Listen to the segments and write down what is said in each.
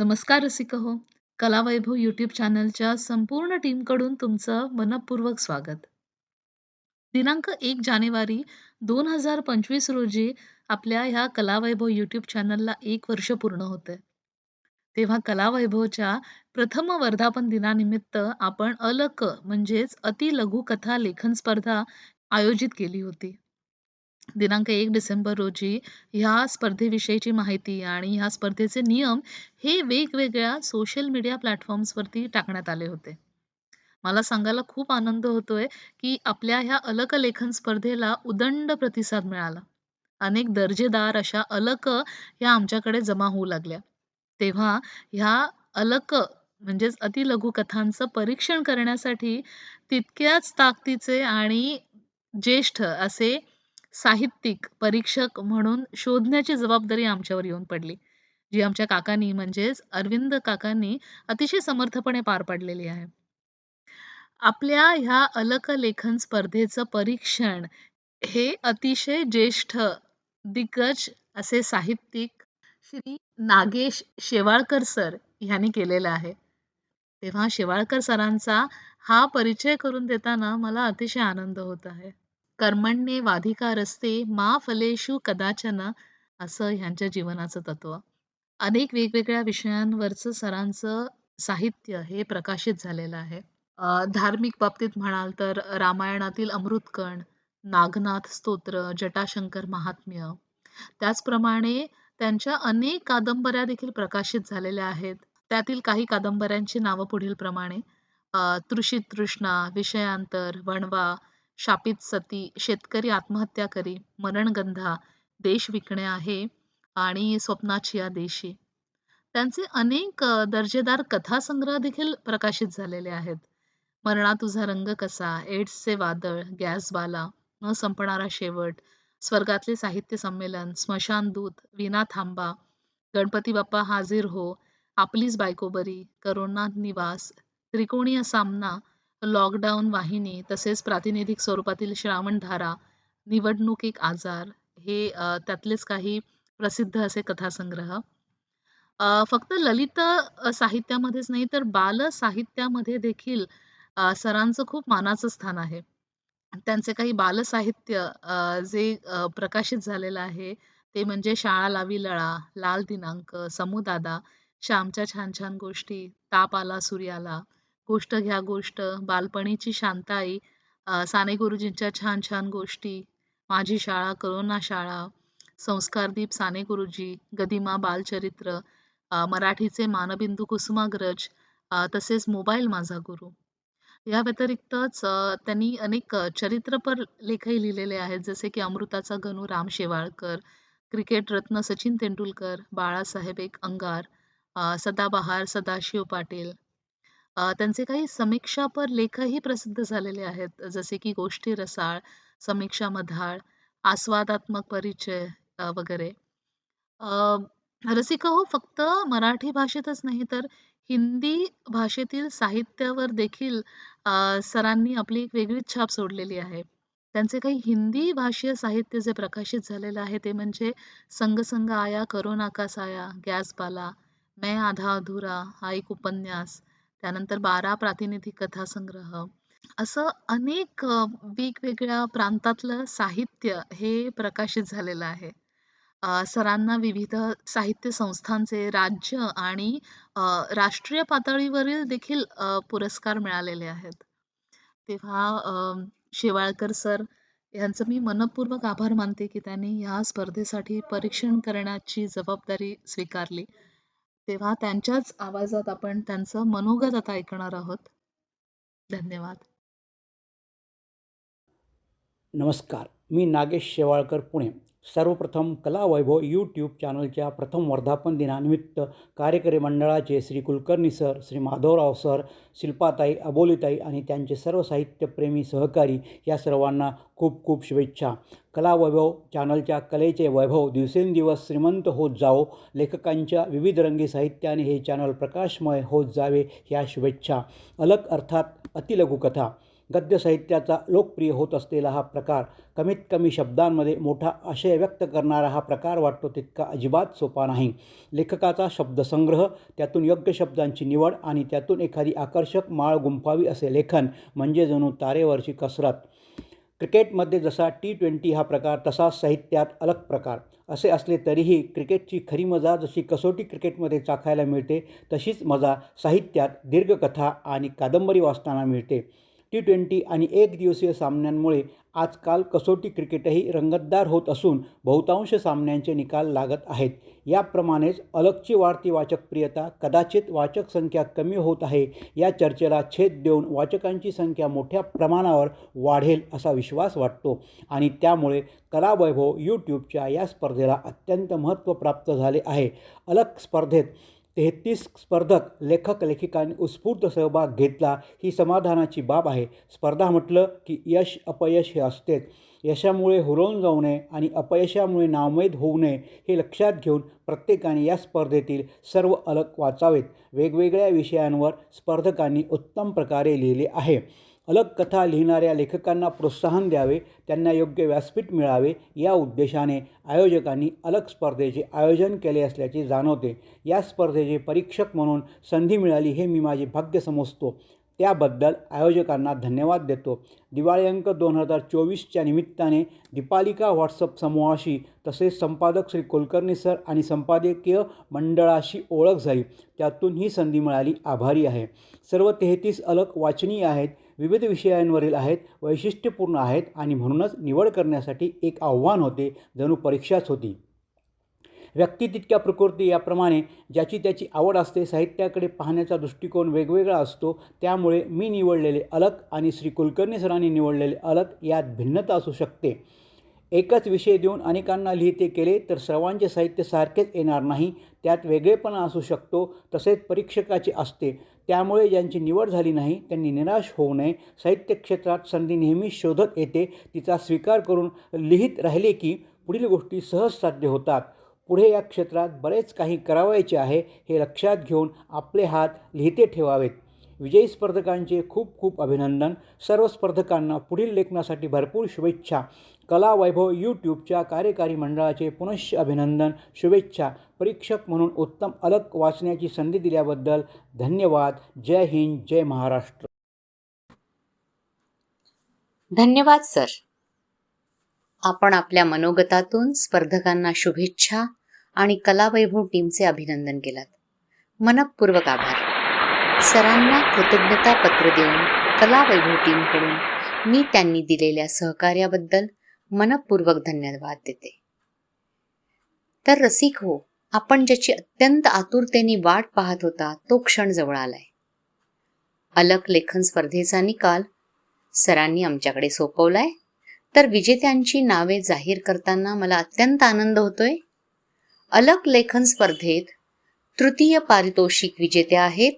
नमस्कार रसिक हो कलावैभव यूट्यूब चॅनलच्या संपूर्ण टीमकडून तुमचं मनपूर्वक स्वागत. दिनांक एक जानेवारी दोन हजार पंचवीस रोजी आपल्या ह्या कलावैभव यूट्यूब चॅनलला एक वर्ष पूर्ण होते तेव्हा कलावैभवच्या प्रथम वर्धापन दिनानिमित्त आपण अलक म्हणजेच अतिलघु कथा लेखन स्पर्धा आयोजित केली होती. दिनांक एक डिसेंबर रोजी ह्या स्पर्धेविषयीची माहिती आणि ह्या स्पर्धेचे नियम हे वेगवेगळ्या सोशल मीडिया प्लॅटफॉर्म्सवरती टाकण्यात आले होते. मला सांगायला खूप आनंद होतोय की आपल्या ह्या अलक लेखन स्पर्धेला उदंड प्रतिसाद मिळाला. अनेक दर्जेदार अशा अलक ह्या आमच्याकडे जमा होऊ लागल्या. तेव्हा ह्या अलक म्हणजेच अतिलघु कथांचं परीक्षण करण्यासाठी तितक्याच ताकदीचे आणि ज्येष्ठ असे साहित्यिक परीक्षक म्हणून शोधण्याची जबाबदारी आमच्यावर येऊन पडली. जी आमच्या काकांनी म्हणजेच अरविंद काकांनी अतिशय समर्थपणे पार पाडलेली आहे. आपल्या ह्या अलक लेखन स्पर्धेचं परीक्षण हे अतिशय ज्येष्ठ दिग्गज असे साहित्यिक श्री नागेश शेवाळकर सर ह्यांनी केलेलं आहे. तेव्हा शेवाळकर सरांचा हा परिचय करून देताना मला अतिशय आनंद होत आहे. कर्मण्ये वाधिकारस्ते मा फलेषु कदाचन असं ह्यांच्या जीवनाचं तत्व. अनेक वेगवेगळ्या विषयांवरचं सरांचं साहित्य हे प्रकाशित झालेलं आहे. धार्मिक बाबतीत म्हणाल तर रामायणातील अमृतकण नागनाथ स्तोत्र जटाशंकर महात्म्य त्याचप्रमाणे त्यांच्या अनेक कादंबऱ्या देखील प्रकाशित झालेल्या आहेत. त्यातील काही कादंबऱ्यांची नावं पुढील प्रमाणे तृषित तृष्णा विषयांतर वणवा शापित सती शेतकरी आत्महत्या करी मरणगंधा देश विकणे आहे आणि स्वप्नाची या देशी. त्यांचे अनेक दर्जेदार कथासंग्रह देखील प्रकाशित झालेले आहेत. मरणा तुझा रंग कसा एड्सचे वादळ गॅसबाला न संपणारा शेवट स्वर्गातले साहित्य संमेलन स्मशानदूत विना थांबा गणपती बाप्पा हाजीर हो आपलीच बायको बरी करोना निवास त्रिकोणीय सामना लॉकडाऊन वाहिनी तसेच प्रातिनिधिक स्वरूपातील श्रावणधारा निवडणूक एक आजार हे त्यातलेच काही प्रसिद्ध असे कथासंग्रह. फक्त ललित साहित्यामध्येच नाही तर बाल साहित्यामध्ये देखील सरांचं खूप मानाचं स्थान आहे. त्यांचे काही बालसाहित्य जे प्रकाशित झालेलं आहे ते म्हणजे शाळा लावी लळा लाल दिनांक समूदादा श्यामच्या छान छान गोष्टी ताप आला सूर्याला गोष्ट घ्या गोष्ट बालपणीची शांताई साने गुरुजींच्या छान छान गोष्टी माझी शाळा करोना शाळा संस्कारदीप साने गुरुजी गदिमा बालचरित्र मराठीचे मानबिंदू कुसुमाग्रज तसेच मोबाईल माझा गुरु. या व्यतिरिक्तच त्यांनी अनेक चरित्रपर लेखही लिहिलेले आहेत जसे की अमृताचा गणू राम शेवाळकर क्रिकेट रत्न सचिन तेंडुलकर बाळासाहेब एक अंगार सदाबहार सदाशिव पाटील त्यांचे काही समीक्षापर लेखही प्रसिद्ध झालेले आहेत. जसे की गोष्टी रसाळ समीक्षा मधाळ आस्वादात्मक परिचय वगैरे. रसिका हो फक्त मराठी भाषेतच नाही तर हिंदी भाषेतील साहित्यावर देखील सरांनी आपली एक वेगळीच छाप सोडलेली आहे. त्यांचे काही हिंदी भाषीय साहित्य जे प्रकाशित झालेलं आहे ते म्हणजे संग संग आया करोना का साया गॅसबाला मैं आधा अधुरा हा एक उपन्यास त्यानंतर बारा प्रातिनिधिक कथासंग्रह. असं अनेक वेगवेगळ्या प्रांतातलं साहित्य हे प्रकाशित झालेलं आहे. सरांना विविध साहित्य संस्थांचे राज्य आणि राष्ट्रीय पातळीवरील देखील पुरस्कार मिळालेले आहेत. तेव्हा शेवाळकर सर यांचं मी मनपूर्वक आभार मानते की त्यांनी ह्या स्पर्धेसाठी परीक्षण करण्याची जबाबदारी स्वीकारली. तेव्हा त्यांच्याच आवाजात आपण त्यांचं मनोगत आता ऐकणार आहोत. धन्यवाद. नमस्कार. मी नागेश शेवाळकर पुणे. सर्वप्रथम कला वैभव यूट्यूब चॅनलच्या प्रथम वर्धापन दिनानिमित्त कार्यकारी मंडळाचे श्री कुलकर्णी सर श्री माधवराव सर शिल्पाताई अबोलीताई आणि त्यांचे सर्व साहित्यप्रेमी सहकारी या सर्वांना खूप खूप शुभेच्छा. कला वैभव चॅनलच्या कलेचे वैभव दिवसेंदिवस श्रीमंत होत जावो लेखकांच्या विविध रंगी साहित्याने हे चॅनल प्रकाशमय होत जावे ह्या शुभेच्छा. अलग अर्थात अतिलघुकथा. गद्य साहित्याचा लोकप्रिय होत असलेला हा प्रकार कमीत कमी शब्दांमध्ये मोठा आशय व्यक्त करणारा हा प्रकार वाटतो तितका अजिबात सोपा नाही. लेखकाचा शब्दसंग्रह त्यातून योग्य शब्दांची निवड आणि त्यातून एखादी आकर्षक माळ गुंफावी असे लेखन म्हणजे जणू तारेवरची कसरत. क्रिकेटमध्ये जसा टी ट्वेंटी हा प्रकार तसा साहित्यात अलग प्रकार. असे असले तरीही क्रिकेटची खरी मजा जशी कसोटी क्रिकेटमध्ये चाखायला मिळते तशीच मजा साहित्यात दीर्घकथा आणि कादंबरी वाचताना मिळते. टी ट्वेंटी आणि एक दिवसीय सामन्यांमुळे आजकाल कसोटी क्रिकेटही रंगतदार होत असून बहुतांश सामन्यांचे निकाल लागत आहेत. याप्रमाणेच अलगची वाढती वाचकप्रियता कदाचित वाचक संख्या कमी होत आहे या चर्चेला छेद देऊन वाचकांची संख्या मोठ्या प्रमाणावर वाढेल असा विश्वास वाटतो. आणि त्यामुळे कलावैभव यूट्यूबच्या या स्पर्धेला अत्यंत महत्त्व प्राप्त झाले आहे. अलग स्पर्धेत तेहतीस स्पर्धक लेखक लेखिकांनी उत्स्फूर्त सहभाग घेतला. ही समाधानाची बाब आहे. स्पर्धा म्हटलं की यश अपयश हे असतेच. यशामुळे हुरवून जाऊ नये आणि अपयशामुळे नामेद होऊ नये हे लक्षात घेऊन प्रत्येकाने या स्पर्धेतील सर्व अलग वाचावेत. वेगवेगळ्या विषयांवर स्पर्धकांनी उत्तम प्रकारे लिहिले आहे. अलग कथा लिहिणाऱ्या लेखकांना प्रोत्साहन द्यावे त्यांना योग्य व्यासपीठ मिळावे या उद्देशाने आयोजकांनी अलग स्पर्धेचे आयोजन केले असल्याचे जाणवते. या स्पर्धेचे परीक्षक म्हणून संधी मिळाली हे मी माझे भाग्य समजतो. त्याबद्दल आयोजकांना धन्यवाद देतो. दिवाळी अंक दोन हजार चोवीसच्या निमित्ताने दीपालिका व्हॉट्सअप समूहाशी तसेच संपादक श्री कुलकर्णी सर आणि संपादकीय मंडळाशी ओळख झाली. त्यातून ही संधी मिळाली. आभारी आहे. सर्व तेहतीस अलग वाचनीय आहेत. विविध विषयांवरील आहेत. वैशिष्ट्यपूर्ण आहेत आणि म्हणूनच निवड करण्यासाठी एक आव्हान होते. जणू परीक्षाच होती. व्यक्ती तितक्या प्रकृती याप्रमाणे ज्याची त्याची आवड असते साहित्याकडे पाहण्याचा दृष्टिकोन वेगवेगळा असतो. त्यामुळे मी निवडलेले अलग आणि श्री कुलकर्णी सरांनी निवडलेले अलग यात भिन्नता असू शकते. एकच विषय देऊन अनेकांना लिहिते केले तर सर्वांचे साहित्य सारखेच येणार नाही. त्यात वेगळेपणा असू शकतो तसेच परीक्षकाचे असते. त्यामुळे ज्यांची निवड झाली नाही त्यांनी निराश होऊ नये. साहित्य क्षेत्रात संधी नेहमी शोधत येते. तिचा स्वीकार करून लिहित राहिले की पुढील गोष्टी सहज साध्य होतात. पुढे या क्षेत्रात बरेच काही करावायचे आहे हे लक्षात घेऊन आपले हात लिहिते ठेवावेत. विजयी स्पर्धकांचे खूप खूप अभिनंदन. सर्व स्पर्धकांना पुढील लेखनासाठी भरपूर शुभेच्छा. कला वैभव यूट्यूबच्या कार्यकारी मंडळाचे पुनश्च अभिनंदन शुभेच्छा. परीक्षक म्हणून उत्तम अलग वाचण्याची संधी दिल्याबद्दल धन्यवाद. जय हिंद जय महाराष्ट्र. धन्यवाद सर. आपण आपल्या मनोगतातून स्पर्धकांना शुभेच्छा. आणि कलावैभव टीमचे अभिनंदन केलात. मनपूर्वक आभार. सरांना कृतज्ञता पत्र देऊन कलावैभव टीमकडून मी त्यांनी दिलेल्या सहकार्याबद्दल मनपूर्वक धन्यवाद देते. तर रसिक हो आपण ज्याची अत्यंत आतुरतेने वाट पाहत होता तो क्षण जवळ आलाय. अलक लेखन स्पर्धेचा निकाल सरांनी आमच्याकडे सोपवलाय. तर विजेत्यांची नावे जाहीर करताना मला अत्यंत आनंद होतोय. अलग लेखन स्पर्धेत तृतीय पारितोषिक विजेते आहेत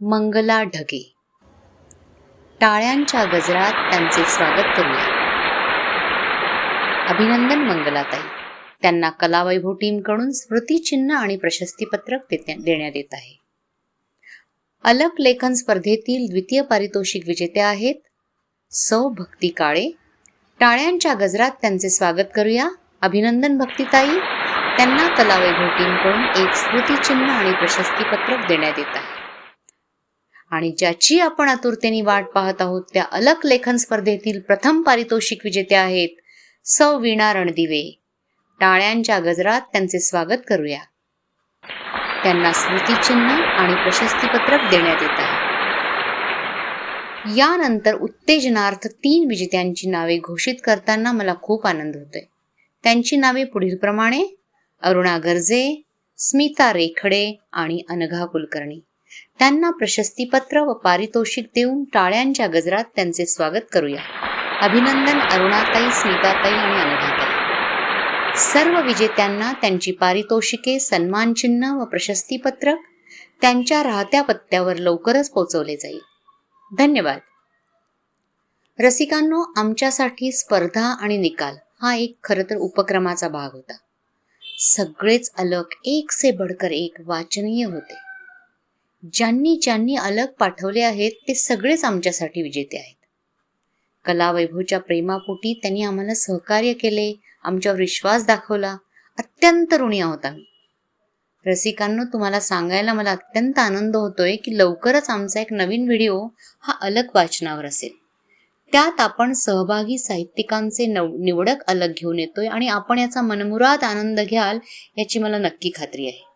मंगला ढगे. टाळ्यांच्या गजरात त्यांचे स्वागत करूया. अभिनंदन मंगलाताई. त्यांना कलावैभव टीमकडून स्मृतिचिन्ह आणि प्रशस्तीपत्रक देण्यात येत आहे. अलक लेखन स्पर्धेतील द्वितीय पारितोषिक विजेते आहेत सौ भक्ती काळे टाळ्यांच्या गजरात त्यांचे स्वागत करूया. अभिनंदन भक्तीताई. त्यांना कलावैभव टीमकडून एक स्मृतिचिन्ह आणि प्रशस्तीपत्रक देण्यात येत आहे. आणि ज्याची आपण आतुरतेने वाट पाहत आहोत त्या अलक लेखन स्पर्धेतील प्रथम पारितोषिक विजेते आहेत सौ. वीणा रणदिवे टाळ्यांच्या गजरात त्यांचे स्वागत करूया. त्यांना स्मृतिचिन्ह आणि प्रशस्तीपत्रक देण्यात येत आहे. यानंतर उत्तेजनार्थ तीन विजेत्यांची नावे घोषित करताना मला खूप आनंद होतोय. त्यांची नावे पुढीलप्रमाणे अरुणा गर्जे स्मिता रेखडे आणि अनघा कुलकर्णी. त्यांना प्रशस्तीपत्र व पारितोषिक देऊन टाळ्यांच्या गजरात त्यांचे स्वागत करूया. अभिनंदन अरुणाताई स्मिताताई आणि अनघाताई. सर्व विजेत्यांना त्यांची पारितोषिके सन्मानचिन्ह व प्रशस्तीपत्रक त्यांच्या राहत्या पत्त्यावर लवकरच पोचवले जाईल. धन्यवाद. रसिकांनो आमच्यासाठी स्पर्धा आणि निकाल हा एक खरं तर उपक्रमाचा भाग होता. सगळेच अलग एक से बडकर एक वाचनीय होते. ज्यांनी ज्यांनी अलग पाठवले आहेत ते सगळेच आमच्यासाठी विजेते आहेत. कला वैभवच्या प्रेमापोटी त्यांनी आम्हाला सहकार्य केले आमच्यावर विश्वास दाखवला. अत्यंत ऋणी आहोत आम्ही. रसिकांनो तुम्हाला सांगायला मला अत्यंत आनंद होतोय की लवकरच आमचा एक नवीन व्हिडिओ हा अलग वाचनावर असेल. त्यात आपण सहभागी साहित्यिकांचे नव निवडक अलग घेऊन येतोय आणि आपण याचा मनमुराद आनंद घ्याल याची मला नक्की खात्री आहे.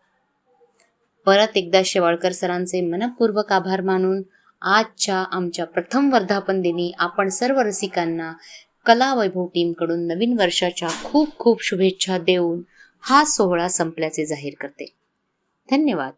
परत एकदा शेवाळकर सरांचे मनपूर्वक आभार मानून आजच्या आमच्या प्रथम वर्धापन दिनी आपण सर्व रसिकांना कला वैभव टीमकडून नवीन वर्षाच्या खूप खूप शुभेच्छा देऊन हा सोहळा संपल्याचे जाहीर करते. धन्यवाद.